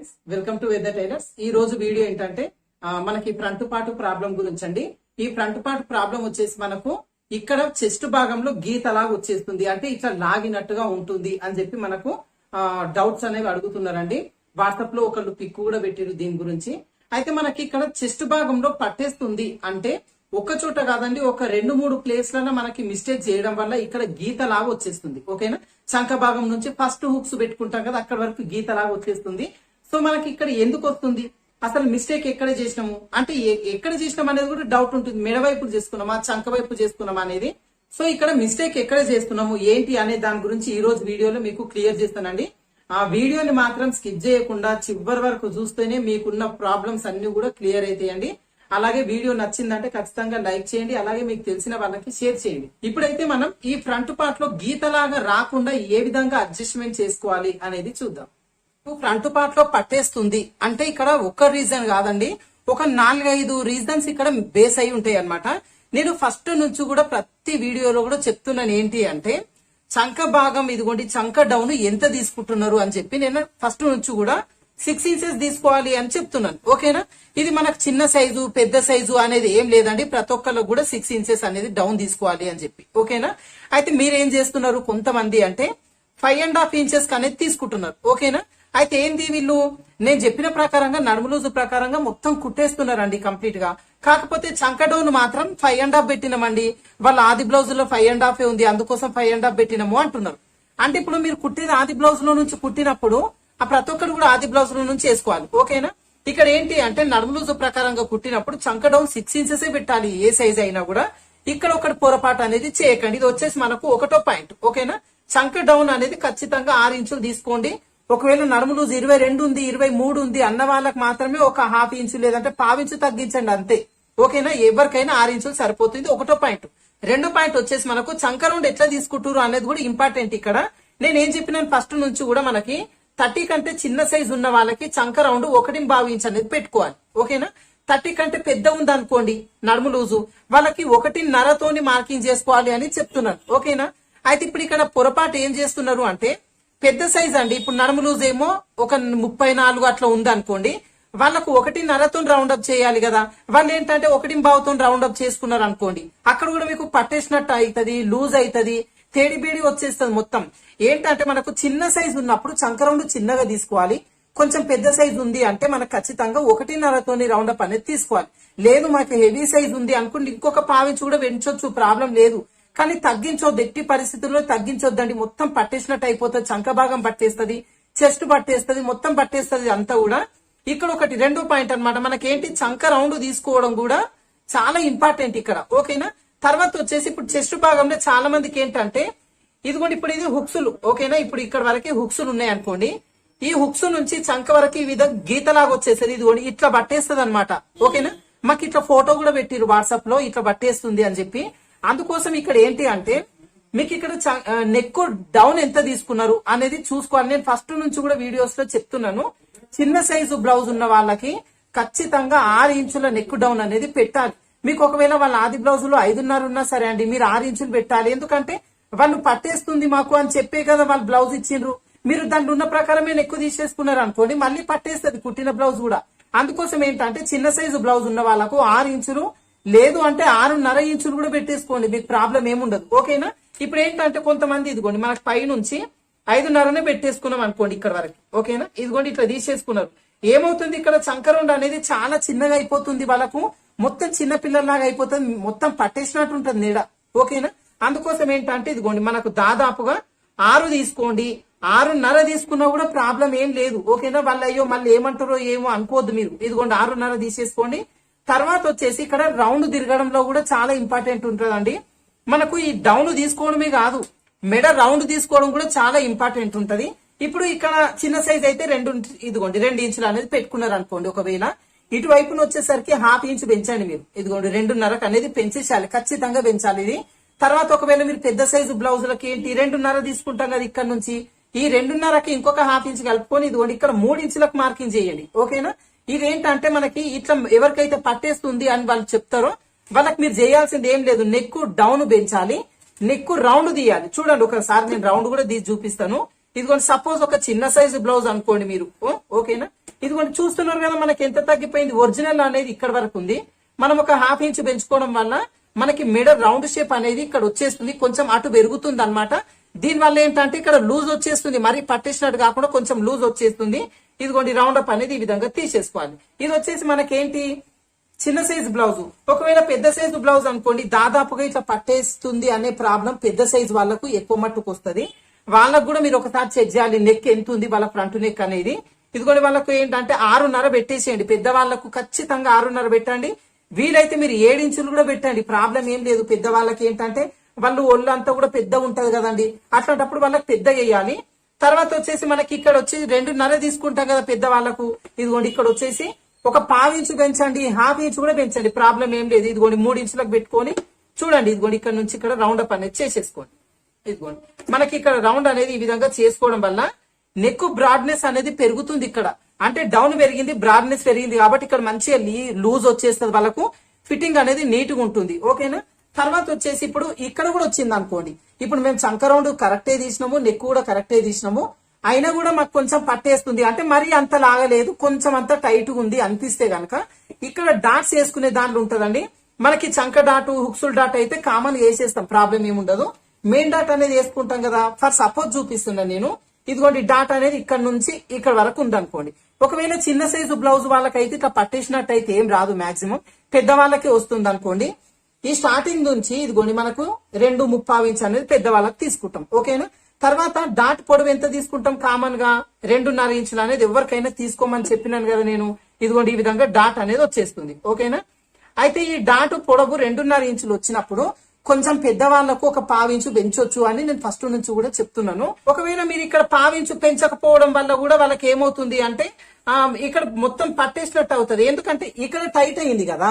Friends welcome to weather tailors ఈ రోజు video ఏంటంటే మనకి ఫ్రంట్ పార్ట్ ప్రాబ్లం గురించి అండి ఈ ఫ్రంట్ పార్ట్ ప్రాబ్లం వచ్చేసి మనకు ఇక్కడ చెస్ట్ భాగంలో గీతలాగా వచ్చేస్తుంది. అంటే ఇట్లా లాగినట్టుగా ఉంటుంది అని చెప్పి మనకు డౌట్స్ అనేవి అడుగుతున్నారండి. వాట్సాప్లో ఒకళ్ళు పిక్ కూడా పెట్టారు దీని గురించి. అయితే మనకి ఇక్కడ చెస్ట్ భాగంలో పట్టేస్తుంది అంటే ఒక చోట కాదండి ఒక రెండు మూడు ప్లేస్లలో మనకి మిస్టేక్ చేయడం వల్ల ఇక్కడ గీత లాగా వచ్చేస్తుంది. ఓకేనా? శంఖ భాగం నుంచి ఫస్ట్ హుక్స్ పెట్టుకుంటాం కదా అక్కడ వరకు గీత లాగా వచ్చేస్తుంది. సో మనకి ఇక్కడ ఎందుకు వస్తుంది? అసలు మిస్టేక్ ఎక్కడ చేసినాము? అంటే ఎక్కడ చేసినాం అనేది కూడా డౌట్ ఉంటుంది. మెడవైపు చేసుకున్నామా? చంక వైపు చేసుకున్నామా అనేది. సో ఇక్కడ మిస్టేక్ ఎక్కడ చేస్తున్నాము? ఏంటి అనే దాని గురించి ఈ రోజు వీడియోలో మీకు క్లియర్ చేస్తానండి. ఆ వీడియోని మాత్రం స్కిప్ చేయకుండా చివరి వరకు చూస్తేనే మీకున్న ప్రాబ్లమ్స్ అన్ని కూడా క్లియర్ అవుతాయండి అలాగే వీడియో నచ్చిందంటే ఖచ్చితంగా లైక్ చేయండి. అలాగే మీకు తెలిసిన వాళ్ళకి షేర్ చేయండి. ఇప్పుడైతే మనం ఈ ఫ్రంట్ పార్ట్లో గీతలాగా రాకుండా ఏ విధంగా అడ్జస్ట్మెంట్ చేసుకోవాలి అనేది చూద్దాం. ఫ్రంట్ పార్ట్లో పట్టేస్తుంది. అంటే ఇక్కడ ఒక్క రీజన్ కాదండి. ఒక నాలుగైదు రీజన్స్ ఇక్కడ బేస్ అయి ఉంటాయి అన్నమాట. నేను ఫస్ట్ నుంచి కూడా ప్రతి వీడియోలో కూడా చెప్తున్నాను ఏంటి అంటే చంక భాగం ఇదిగోండి చంక డౌన్ ఎంత తీసుకుంటున్నారు అని చెప్పి నేను ఫస్ట్ నుంచి కూడా సిక్స్ ఇంచెస్ తీసుకోవాలి అని చెప్తున్నాను. ఓకేనా? ఇది మనకు చిన్న సైజు పెద్ద సైజు అనేది ఏం లేదండి. ప్రతి ఒక్కరికి కూడా సిక్స్ ఇంచెస్ అనేది డౌన్ తీసుకోవాలి అని చెప్పి. ఓకేనా? అయితే మీరేం చేస్తున్నారు కొంతమంది అంటే ఫైవ్ అండ్ హాఫ్ ఇంచెస్ అనేది తీసుకుంటున్నారు. ఓకేనా? అయితే ఏంది వీళ్ళు? నేను చెప్పిన ప్రకారంగా నడుములూజు ప్రకారంగా మొత్తం కుట్టేస్తున్నారండి కంప్లీట్గా కాకపోతే చంక డౌన్ మాత్రం ఫైవ్ అండ్ హాఫ్ పెట్టినామండి. వాళ్ళ ఆది బ్లౌజ్లో ఫైవ్ అండ్ హాఫ్ ఉంది. అందుకోసం ఫైవ్ అండ్ హాఫ్ పెట్టినాము అంటున్నారు. అంటే ఇప్పుడు మీరు కుట్టిన ఆది బ్లౌజ్లో నుంచి కుట్టినప్పుడు ఆ ప్రతి ఒక్కరు కూడా ఆది బ్లౌజ్లో నుంచి వేసుకోవాలి. ఓకేనా? ఇక్కడ ఏంటి అంటే నడుములూజు ప్రకారంగా కుట్టినప్పుడు చంక డౌన్ సిక్స్ ఇంచెస్ పెట్టాలి. ఏ సైజ్ అయినా కూడా. ఇక్కడ ఒకటి పొరపాటు అనేది చేయకండి. ఇది వచ్చేసి మనకు ఒకటో పాయింట్. ఓకేనా? చంక డౌన్ అనేది ఖచ్చితంగా ఆరు ఇంచులు తీసుకోండి. ఒకవేళ నడుము లూజ్ ఇరవై రెండు ఉంది ఇరవై మూడు ఉంది అన్న వాళ్ళకి మాత్రమే ఒక హాఫ్ ఇంచు లేదంటే పావించు తగ్గించండి అంతే. ఓకేనా? ఎవరికైనా ఆరు ఇంచులు సరిపోతుంది. ఒకటో పాయింట్. రెండో పాయింట్ వచ్చేసి మనకు చంక రౌండ్ ఎట్లా తీసుకుంటారు అనేది కూడా ఇంపార్టెంట్ ఇక్కడ. నేను ఏం చెప్పినాను? ఫస్ట్ నుంచి కూడా మనకి థర్టీ కంటే చిన్న సైజు ఉన్న వాళ్ళకి చంక రౌండ్ ఒకటిని భావించి అనేది పెట్టుకోవాలి. ఓకేనా? థర్టీ కంటే పెద్ద ఉంది అనుకోండి నడుము లూజు వాళ్ళకి ఒకటి నరతోని మార్కింగ్ చేసుకోవాలి అని చెప్తున్నాను. ఓకేనా? అయితే ఇప్పుడు ఇక్కడ పొరపాటు ఏం చేస్తున్నారు అంటే పెద్ద సైజ్ అండి. ఇప్పుడు నడుము లూజ్ ఏమో ఒక ముప్పై నాలుగు అట్లా ఉంది అనుకోండి వాళ్ళకు ఒకటిన్నరతో రౌండ్ అప్ చేయాలి కదా. వాళ్ళు ఏంటంటే ఒకటి బావుతో రౌండ్ అప్ చేసుకున్నారు అనుకోండి అక్కడ కూడా మీకు పట్టేసినట్టు అవుతుంది లూజ్ అవుతుంది తేడిబేడి వచ్చేస్తుంది మొత్తం. ఏంటంటే మనకు చిన్న సైజ్ ఉన్నప్పుడు చంకరౌండ్ చిన్నగా తీసుకోవాలి. కొంచెం పెద్ద సైజ్ ఉంది అంటే మనకు ఖచ్చితంగా ఒకటిన్నరతోని రౌండ్ అప్ అనేది తీసుకోవాలి. లేదు మనకు హెవీ సైజ్ ఉంది అనుకుంటే ఇంకొక పావించి కూడా పెంచొచ్చు ప్రాబ్లం లేదు. కానీ తగ్గించొద్దు ఎట్టి పరిస్థితుల్లో తగ్గించొద్దండి. మొత్తం పట్టేసినట్టు అయిపోతుంది చంక భాగం పట్టేస్తుంది చెస్ట్ పట్టేస్తుంది మొత్తం పట్టేస్తుంది అంతా కూడా. ఇక్కడ ఒకటి రెండో పాయింట్ అన్నమాట. మనకేంటి చంక రౌండ్ తీసుకోవడం కూడా చాలా ఇంపార్టెంట్ ఇక్కడ ఓకేనా? తర్వాత వచ్చేసి ఇప్పుడు చెస్ట్ భాగంలో చాలా మందికి ఏంటంటే ఇదిగోండి ఇప్పుడు ఇది హుక్సులు ఓకేనా? ఇప్పుడు ఇక్కడ వరకు హుక్సులు ఉన్నాయి అనుకోండి. ఈ హుక్స్ నుంచి చంక వరకు ఈ విధంగా గీతలాగా వచ్చేసేది ఇదిగోండి ఇట్లా పట్టేస్తుంది అనమాట ఓకేనా? మాకు ఇట్లా ఫోటో కూడా పెట్టిరు వాట్సాప్లో ఇట్లా పట్టేస్తుంది అని చెప్పి. అందుకోసం ఇక్కడ ఏంటి అంటే మీకు ఇక్కడ నెక్ డౌన్ ఎంత తీసుకున్నారు అనేది చూసుకోవాలి. నేను ఫస్ట్ నుంచి కూడా వీడియోస్లో చెప్తున్నాను. చిన్న సైజు బ్లౌజ్ ఉన్న వాళ్ళకి ఖచ్చితంగా ఆరు ఇంచుల నెక్ డౌన్ అనేది పెట్టాలి. మీకు ఒకవేళ వాళ్ళ ఆది బ్లౌజ్లో ఐదున్నర ఉన్నా సరే అండి మీరు ఆరు ఇంచులు పెట్టాలి. ఎందుకంటే వాళ్ళు పట్టేస్తుంది మాకు అని చెప్పే కదా వాళ్ళు బ్లౌజ్ ఇచ్చిండ్రు. మీరు దాంట్లో ఉన్న ప్రకారమే నెక్కు తీసేసుకున్నారు అనుకోండి మళ్ళీ పట్టేస్తుంది కుట్టిన బ్లౌజ్ కూడా. అందుకోసం ఏంటంటే చిన్న సైజు బ్లౌజ్ ఉన్న వాళ్ళకు ఆరు ఇంచులు లేదు అంటే ఆరున్నర ఇంచులు కూడా పెట్టేసుకోండి మీకు ప్రాబ్లం ఏముండదు. ఓకేనా? ఇప్పుడు ఏంటంటే కొంతమంది ఇదిగోండి మనకు పై నుంచి ఐదున్నరనే పెట్టేసుకున్నాం అనుకోండి ఇక్కడ వరకు. ఓకేనా? ఇదిగోండి ఇట్లా తీసేసుకున్నారు. ఏమవుతుంది ఇక్కడ? చంకరౌండ్ అనేది చాలా చిన్నగా అయిపోతుంది వాళ్ళకు. మొత్తం చిన్న పిల్లల్లాగా అయిపోతుంది. మొత్తం పట్టేసినట్టు ఉంటుంది నీడ. ఓకేనా? అందుకోసం ఏంటంటే ఇదిగోండి మనకు దాదాపుగా ఆరు తీసుకోండి. ఆరున్నర తీసుకున్నా కూడా ప్రాబ్లం ఏం లేదు. ఓకేనా? వాళ్ళు అయ్యో మళ్ళీ ఏమంటారో ఏమో అనుకోవద్దు మీరు. ఇదిగోండి ఆరున్నర తీసేసుకోండి. తర్వాత వచ్చేసి ఇక్కడ రౌండ్ తిరగడంలో కూడా చాలా ఇంపార్టెంట్ ఉంటుందండి. మనకు ఈ డౌన్ తీసుకోవడమే కాదు మెడ రౌండ్ తీసుకోవడం కూడా చాలా ఇంపార్టెంట్ ఉంటది. ఇప్పుడు ఇక్కడ చిన్న సైజ్ అయితే రెండు ఇదిగోండి రెండు ఇంచులు అనేది పెట్టుకున్నారు అనుకోండి ఒకవేళ. ఇటువైపున వచ్చేసరికి హాఫ్ ఇంచ్ పెంచండి మీరు. ఇదిగోండి రెండున్నరకు అనేది పెంచేసాలి ఖచ్చితంగా పెంచాలి ఇది. తర్వాత ఒకవేళ మీరు పెద్ద సైజు బ్లౌజులకి ఏంటి రెండున్నర తీసుకుంటాం కదా ఇక్కడ నుంచి. ఈ రెండున్నరకి ఇంకొక హాఫ్ ఇంచ్ కలుపుకొని ఇదిగోండి ఇక్కడ మూడు ఇంచులకు మార్కింగ్ చేయండి. ఓకేనా? ఇదేంటంటే మనకి ఇట్లా ఎవరికైతే పట్టేస్తుంది అని వాళ్ళు చెప్తారో వాళ్ళకి మీరు చేయాల్సింది ఏం లేదు. నెక్ డౌన్ పెంచాలి నెక్ రౌండ్ తీయాలి. చూడండి ఒకసారి నేను రౌండ్ కూడా తీసి చూపిస్తాను. ఇదిగోండి సపోజ్ ఒక చిన్న సైజు బ్లౌజ్ అనుకోండి మీరు. ఓకేనా? ఇదిగోండి చూస్తున్నారు కదా మనకి ఎంత తగ్గిపోయింది? ఒరిజినల్ అనేది ఇక్కడ వరకు ఉంది. మనం ఒక హాఫ్ ఇంచ్ పెంచుకోవడం వల్ల మనకి మెడ రౌండ్ షేప్ అనేది ఇక్కడ వచ్చేస్తుంది. కొంచెం అటు పెరుగుతుంది అనమాట దీని వల్ల ఏంటంటే ఇక్కడ లూజ్ వచ్చేస్తుంది. మరి పట్టేసినట్టు కాకుండా కొంచెం లూజ్ వచ్చేస్తుంది. ఇదిగోండి రౌండ్ అప్ అనేది ఈ విధంగా తీసేసుకోవాలి. ఇది వచ్చేసి మనకేంటి? చిన్న సైజు బ్లౌజ్ ఒకవేళ పెద్ద సైజు బ్లౌజ్ అనుకోండి దాదాపుగా ఇట్లా పట్టేస్తుంది అనే ప్రాబ్లం పెద్ద సైజు వాళ్ళకు ఎక్కువ మట్టుకు వస్తుంది. వాళ్ళకు కూడా మీరు ఒకసారి చెక్ చేయాలి నెక్ ఎంత ఉంది వాళ్ళ ఫ్రంట్ నెక్ అనేది. ఇదిగోండి వాళ్ళకు ఏంటంటే ఆరున్నర పెట్టేసేయండి. పెద్ద వాళ్ళకు ఖచ్చితంగా ఆరున్నర పెట్టండి. వీలైతే మీరు ఏడించులు కూడా పెట్టండి. ప్రాబ్లం ఏం లేదు. పెద్ద వాళ్ళకి ఏంటంటే వాళ్ళు ఒళ్ళు అంతా కూడా పెద్ద ఉంటది కదండి. అట్లాంటప్పుడు వాళ్ళకి పెద్ద వేయాలి తర్వాత వచ్చేసి మనకి ఇక్కడ వచ్చి రెండున్నర తీసుకుంటాం కదా పెద్ద వాళ్ళకు ఇదిగోండి ఇక్కడ వచ్చేసి ఒక పావు ఇంచు పెంచండి హాఫ్ ఇంచ్ కూడా పెంచండి. ప్రాబ్లం ఏం లేదు. ఇదిగోండి మూడు ఇంచులకు పెట్టుకొని చూడండి. ఇదిగోండి ఇక్కడ నుంచి ఇక్కడ రౌండ్ అప్ అనేది చేసేసుకోండి. ఇదిగోండి. మనకి ఇక్కడ రౌండ్ అనేది ఈ విధంగా చేసుకోవడం వల్ల నెక్ బ్రాడ్నెస్ అనేది పెరుగుతుంది ఇక్కడ. అంటే డౌన్ పెరిగింది బ్రాడ్నెస్ పెరిగింది కాబట్టి ఇక్కడ మంచిగా లూజ్ వచ్చేస్తుంది వాళ్ళకు. ఫిట్టింగ్ అనేది నీట్గా ఉంటుంది. ఓకేనా? తర్వాత వచ్చేసి ఇప్పుడు ఇక్కడ కూడా వచ్చింది అనుకోండి. ఇప్పుడు మేము చంక రౌండ్ కరెక్టే తీసినాము నెక్ కూడా కరెక్టే తీసినాము. అయినా కూడా మాకు కొంచెం పట్టేస్తుంది. అంటే మరీ అంత లాగలేదు కొంచెం అంత టైట్ ఉంది అనిపిస్తే గనక ఇక్కడ డాట్స్ వేసుకునే దాంట్లో ఉంటదండి. మనకి చంక డాటు హుక్సుల్ డాట్ అయితే కామన్ వేసేస్తాం ప్రాబ్లం ఏముండదు మెయిన్ డాట్ అనేది వేసుకుంటాం కదా ఫర్ సపోజ్ చూపిస్తున్నా నేను. ఇదిగోండి డాట్ అనేది ఇక్కడ నుంచి ఇక్కడ వరకు ఉందనుకోండి. ఒకవేళ చిన్న సైజు బ్లౌజ్ వాళ్ళకైతే ఇట్లా పట్టేసినట్టు అయితే ఏం రాదు మాక్సిమం. పెద్దవాళ్ళకి వస్తుంది అనుకోండి ఈ స్టార్టింగ్ నుంచి ఇదిగోండి మనకు రెండు ముప్పావు ఇంచ్ అనేది పెద్దవాళ్ళకి తీసుకుంటాం. ఓకేనా? తర్వాత డాట్ పొడవు ఎంత తీసుకుంటాం కామన్గా? రెండున్నర ఇంచులు అనేది ఎవరికైనా తీసుకోమని చెప్పినాను కదా నేను. ఇదిగోండి ఈ విధంగా డాట్ అనేది వచ్చేస్తుంది. ఓకేనా? అయితే ఈ డాట్ పొడవు రెండున్నర ఇంచులు వచ్చినప్పుడు కొంచెం పెద్దవాళ్ళకు ఒక పావించు పెంచొచ్చు అని నేను ఫస్ట్ నుంచి కూడా చెప్తున్నాను. ఒకవేళ మీరు ఇక్కడ పావించు పెంచకపోవడం వల్ల కూడా వాళ్ళకి ఏమవుతుంది అంటే ఇక్కడ మొత్తం పట్టేసినట్టు అవుతుంది. ఎందుకంటే ఇక్కడ టైట్ అయింది కదా.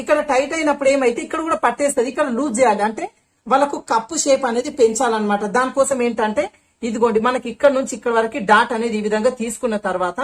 ఇక్కడ టైట్ అయినప్పుడు ఏమైతే ఇక్కడ కూడా పట్టేస్తుంది ఇక్కడ లూజ్ చేయాలి. అంటే వాళ్ళకు కప్పు షేప్ అనేది పెంచాలన్నమాట. దానికోసం ఏంటంటే ఇదిగోండి మనకి ఇక్కడ నుంచి ఇక్కడ వరకు డాట్ అనేది ఈ విధంగా తీసుకున్న తర్వాత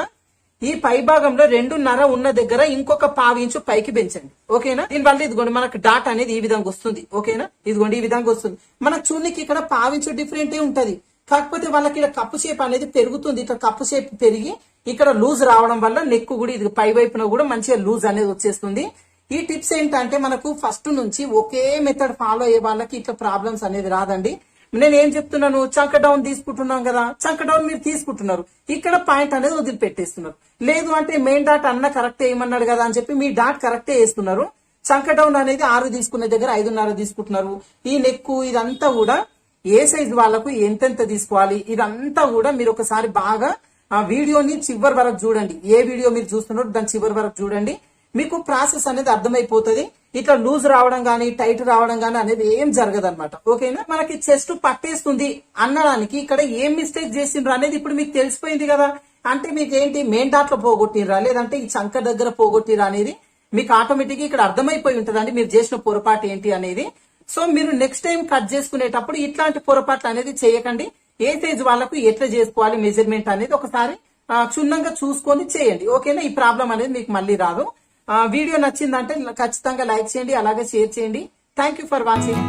ఈ పై భాగంలో రెండున్నర ఉన్న దగ్గర ఇంకొక పావించు పైకి పెంచండి. ఓకేనా? దీనివల్ల ఇదిగోండి మనకు డాట్ అనేది ఈ విధంగా వస్తుంది. ఓకేనా? ఇదిగోండి ఈ విధంగా వస్తుంది. మన చూనికి ఇక్కడ పావించు డిఫరెంట్ ఉంటది. కాకపోతే వాళ్ళకి ఇక్కడ కప్పు షేప్ అనేది పెరుగుతుంది. ఇక్కడ కప్పు షేప్ పెరిగి ఇక్కడ లూజ్ రావడం వల్ల నెక్ కూడా ఇది పై వైపున కూడా మంచిగా లూజ్ అనేది వచ్చేస్తుంది. ఈ టిప్స్ ఏంటంటే మనకు ఫస్ట్ నుంచి ఒకే మెథడ్ ఫాలో అయ్యే వాళ్ళకి ఇట్లా ప్రాబ్లమ్స్ అనేది రాదండి. నేను ఏం చెప్తున్నాను? చంక డౌన్ తీసుకుంటున్నాం కదా. చంక డౌన్ మీరు తీసుకుంటున్నారు. ఇక్కడ పాయింట్ అనేది వదిలిపెట్టేస్తున్నారు. లేదు అంటే మెయిన్ డాట్ అన్న కరెక్ట్ ఏమన్నాడు కదా అని చెప్పి మీ డాట్ కరెక్టే వేస్తున్నారు. చంక డౌన్ అనేది ఆరు తీసుకునే దగ్గర ఐదున్నర తీసుకుంటున్నారు. ఈ నెక్కు ఇదంతా కూడా ఏ సైజ్ వాళ్ళకు ఎంతెంత తీసుకోవాలి? ఇదంతా కూడా మీరు ఒకసారి బాగా ఆ వీడియోని చివరి వరకు చూడండి. ఏ వీడియో మీరు చూస్తున్నారో దాని చివరి వరకు చూడండి. మీకు ప్రాసెస్ అనేది అర్థమైపోతుంది. ఇట్లా లూజ్ రావడం గానీ టైట్ రావడం గానీ అనేది ఏం జరగదు అనమాట ఓకేనా? మనకి చెస్ట్ పట్టేస్తుంది అనడానికి ఇక్కడ ఏం మిస్టేక్ చేసిండ్రు అనేది ఇప్పుడు మీకు తెలిసిపోయింది కదా. అంటే మీకు ఏంటి మెయిన్ డాట్ పోగొట్టిరా లేదంటే ఈ చంక దగ్గర పోగొట్టిరా అనేది మీకు ఆటోమేటిక్గా ఇక్కడ అర్థమైపోయి ఉంటుందండి మీరు చేసిన పొరపాటు ఏంటి అనేది. సో మీరు నెక్స్ట్ టైం కట్ చేసుకునేటప్పుడు ఇట్లాంటి పొరపాట్లు అనేది చేయకండి. ఏ సైజ్ వాళ్ళకు ఎట్లా చేసుకోవాలి మెజర్మెంట్ అనేది ఒకసారి క్షుణ్ణంగా చూసుకొని చేయండి. ఓకేనా? ఈ ప్రాబ్లం అనేది మీకు మళ్ళీ రాదు. వీడియో నచ్చిందంటే ఖచ్చితంగా లైక్ చేయండి అలాగే షేర్ చేయండి. Thank you for watching